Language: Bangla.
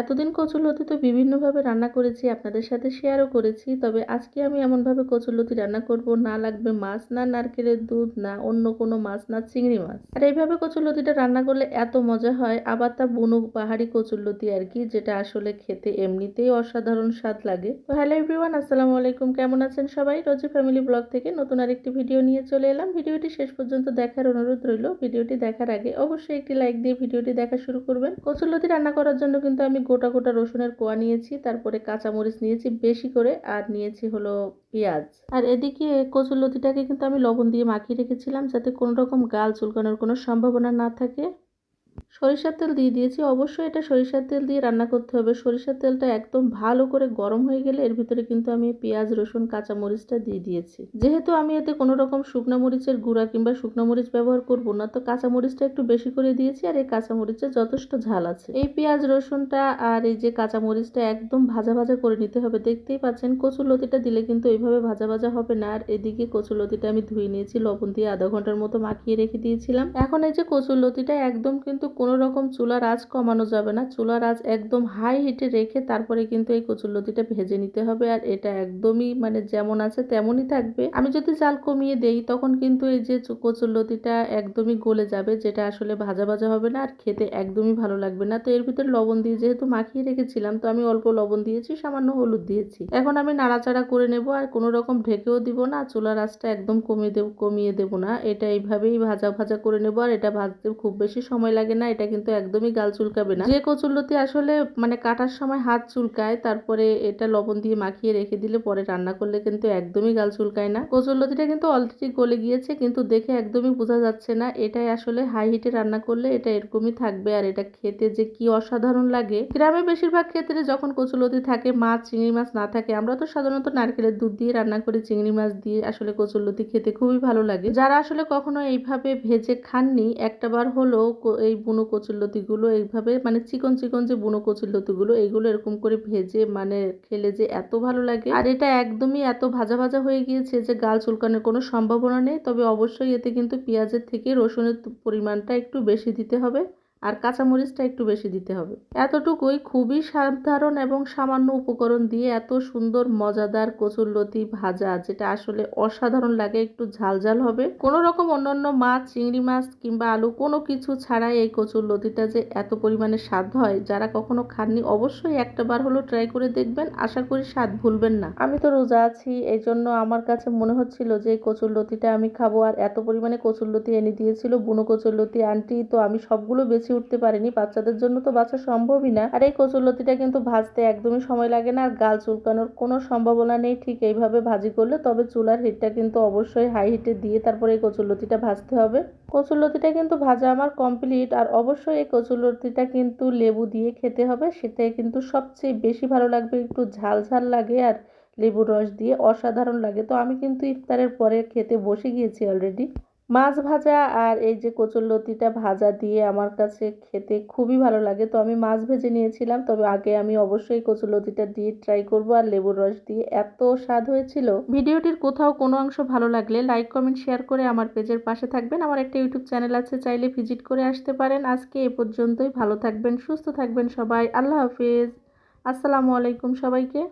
এতদিন কচুলতি তো বিভিন্নভাবে রান্না করেছি, আপনাদের সাথে শেয়ারও করেছি, তবে আজকে আমি এমনভাবে কচুলতি রান্না করব, না লাগবে মাছ, না নারকেলের দুধ, না অন্য কোনো মাছ, না চিংড়ি মাছ। আর এইভাবে কচুরলতিটা রান্না করলে এত মজা হয়, আবার তা বুনো পাহাড়ি কচুরলতি আর কি, যেটা আসলে খেতে এমনিতেই অসাধারণ স্বাদ লাগে। তো হ্যালো এভরিওয়ান আসসালামু আলাইকুম, কেমন আছেন সবাই? রোজি ফ্যামিলি ব্লগ থেকে নতুন আরেকটি ভিডিও নিয়ে চলে এলাম। ভিডিওটি শেষ পর্যন্ত দেখার অনুরোধ রইল। ভিডিওটি দেখার আগে অবশ্যই একটি লাইক দিয়ে ভিডিওটি দেখা শুরু করবেন। কচুরলতি রান্না করার জন্য কিন্তু আমি গোটা গোটা রসুনের কোয়া নিয়েছি, তারপরে কাঁচামরিচ নিয়েছি বেশি করে, আর নিয়েছি হলো পেঁয়াজ। আর এদিকে কচুরলতিটাকে কিন্তু আমি লবণ দিয়ে মাখিয়ে রেখেছিলাম যাতে কোনো রকম গাল চুলকানোর কোনো সম্ভাবনা না থাকে। সরিষার তেল দিয়ে দিয়েছি। অবশ্যই এটা সরিষার তেল দিয়ে রান্না করতে হবে। সরিষার তেলটা একদম ভালো করে গরম হয়ে গেলে এর ভিতরে কিন্তু আমি পেঁয়াজ, রসুন কাঁচা মরিচটা দিয়ে দিয়েছি। যেহেতু আমি এতে কোনো রকম শুকনো মরিচের গুঁড়া কিংবা শুকনো মরিচ ব্যবহার করব না, তো কাঁচা মরিচটা একটু বেশি করে দিয়েছি আর এই কাঁচা মরিচে যথেষ্ট ঝাল আছে। এই পেঁয়াজ, রসুনটা আর এই যে কাঁচা মরিচটা একদম ভাজা ভাজা করে নিতে হবে। দেখতেই পাচ্ছেন, কচুর লতিটা দিলে কিন্তু এইভাবে ভাজা ভাজা হবে না। আর এদিকে কচুর লতিটা আমি ধুয়ে নিয়েছি, লবণ দিয়ে আধা ঘণ্টার মতো মাখিয়ে রেখে দিয়েছিলাম। এখন এই যে কচুর লতিটা একদম কিন্তু কোনো রকম চুলার আঁচ কমানো যাবে না। চুলার আঁচ একদম হাই হিটে রেখে তারপরে কিন্তু এই কচুরলতিটা ভেজে নিতে হবে আর এটা একদমই মানে যেমন আছে তেমনই থাকবে। আমি যদি জাল কমিয়ে দেই তখন কিন্তু এই যে কচুরলতিটা একদমই গলে যাবে, যেটা আসলে ভাজা ভাজা হবে না আর খেতে একদমই ভালো লাগবে না। তো এর ভিতরে লবণ দিয়ে যেহেতু মাখিয়ে রেখেছিলাম, তো আমি অল্প লবণ দিয়েছি, সামান্য হলুদ দিয়েছি। এখন আমি নাড়াচাড়া করে নেব আর কোনো রকম ঢেকেও দিব না, চুলার আঁচটা একদম কমিয়ে দেব কমিয়ে দেব না। এটা এইভাবেই ভাজা ভাজা করে নেব আর এটা ভাজতে খুব বেশি সময় লাগে না, এটা কিন্তু একদমই গাল চুলকাবে না। যে কচুরলতি আসলে মানে কাটার সময় হাত চুলকায়, তারপরে এটা লবণ দিয়ে মাখিয়ে রেখে দিলে পরে রান্না করলে কিন্তু একদমই গাল চুলকায় না। কচুরলতিটা কিন্তু অলরেডি গলে গিয়েছে, কিন্তু দেখে একদমই বোঝা যাচ্ছে না, এটাই আসলে হাই হিটে রান্না করলে এটা এরকমই থাকবে আর এটা খেতে যে কি অসাধারণ লাগে। গ্রামে বেশিরভাগ ক্ষেত্রে যখন কচুরলতি থাকে, মাছ, চিংড়ি মাছ না থাকে, আমরা তো সাধারণত নারকেলের দুধ দিয়ে রান্না করি, চিংড়ি মাছ দিয়ে আসলে কচুরলতি খেতে খুবই ভালো লাগে। যারা আসলে কখনো এইভাবে ভেজে খাননি, একটা বার হলো এই বুনো কচুরলতিগুলো এইভাবে মানে চিকন চিকন যে বুনো কচুর লতিগুলো এইগুলো এরকম করে ভেজে মানে খেলে যে এত ভালো লাগে। আর এটা একদমই এত ভাজা ভাজা হয়ে গিয়েছে যে গাল চুলকানোর কোনো সম্ভাবনা নেই। তবে অবশ্যই এতে কিন্তু পেঁয়াজের থেকে রসুনের পরিমাণটা একটু বেশি দিতে হবে। আর কাঁচামরিচটা একটু বেশি দিতে হবে। এতটুকুই খুবই সাধারণ এবং সামান্য উপকরণ দিয়ে এত সুন্দর, মজাদার কচুরলতি ভাজা, যেটা আসলে অসাধারণ লাগে, একটু ঝাল ঝাল হবে। কোনো রকম অন্যান্য মাছ, চিংড়ি মাছ কিংবা আলু, কোনো কিছু ছাড়াই এই কচুরলতিটা যে এত পরিমাণে স্বাদ হয়, যারা কখনো খাননি, অবশ্যই একটা বার হলো ট্রাই করে দেখবেন। আশা করি স্বাদ ভুলবেন না। আমি তো রোজা আছি এই জন্য আমার কাছে মনে হচ্ছিল যে কচুরলতিটা আমি খাব, আর এত পরিমাণে কচুরলতি এনে দিয়েছিল, বুনো কচুরলতি, আন্টি, তো আমি সবগুলো বেছে উঠতে পারিনি। বাচ্চাদের জন্য তো বাচ্চা সম্ভবই না। আর এই কচুরলতিটা কিন্তু ভাজতে একদমই সময় লাগে না, আর গাল চুলকানোর কোনো সম্ভাবনা নেই। ঠিক এইভাবে ভাজি করলে তবে চুলার হিটটা কিন্তু অবশ্যই হাই হিটে দিয়ে তারপরে এই কচুরলতিটা ভাজতে হবে। কচুরলতিটা কিন্তু ভাজা আমার কমপ্লিট আর অবশ্যই এই কচুরলতিটা কিন্তু লেবু দিয়ে খেতে হবে। সেটাই কিন্তু সবচেয়ে বেশি ভালো লাগবে, একটু ঝাল ঝাল লাগে আর লেবুর রস দিয়ে অসাধারণ লাগে। তো আমি কিন্তু ইফতারের পরে খেতে বসে গিয়েছি অলরেডি মাছ ভাজা আর এই যে কচুরলতিটা ভাজা দিয়ে আমার কাছে খেতে খুবই ভালো লাগে। তো আমি মাছ ভেজে নিয়েছিলাম, তবে আগে আমি অবশ্যই কচুরলতিটা দিয়ে ট্রাই করব আর লেবুর রস দিয়ে। এত স্বাদ হয়েছিল। ভিডিওটির কোথাও কোনো অংশ ভালো লাগলে লাইক কমেন্ট শেয়ার করে আমার পেজের পাশে থাকবেন। আমার একটা ইউটিউব চ্যানেল আছে, চাইলে ভিজিট করে আসতে পারেন। আজকে এ পর্যন্তই, ভালো থাকবেন, সুস্থ থাকবেন সবাই। আল্লাহ হাফিজ। আসসালামু আলাইকুম সবাইকে।